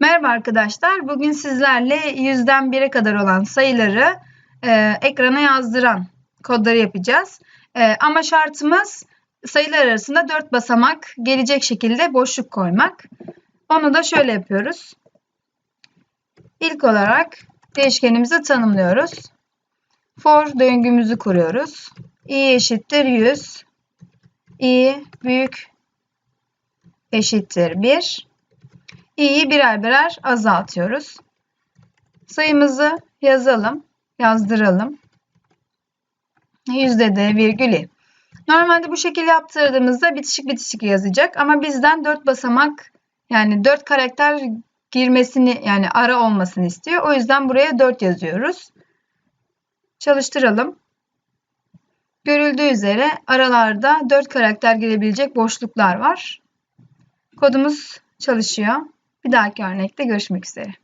Merhaba arkadaşlar. Bugün sizlerle yüzden 1'e kadar olan sayıları e, ekrana yazdıran kodları yapacağız. E, ama şartımız sayılar arasında 4 basamak gelecek şekilde boşluk koymak. Onu da şöyle yapıyoruz. İlk olarak değişkenimizi tanımlıyoruz. For döngümüzü kuruyoruz. i eşittir 100. i büyük eşittir 1 i'yi birer birer azaltıyoruz. Sayımızı yazalım, yazdıralım. Yüzde de virgül i. Normalde bu şekilde yaptırdığımızda bitişik bitişik yazacak ama bizden 4 basamak yani 4 karakter girmesini yani ara olmasını istiyor. O yüzden buraya 4 yazıyoruz. Çalıştıralım. Görüldüğü üzere aralarda 4 karakter girebilecek boşluklar var. Kodumuz çalışıyor. Bir dahaki örnekte görüşmek üzere.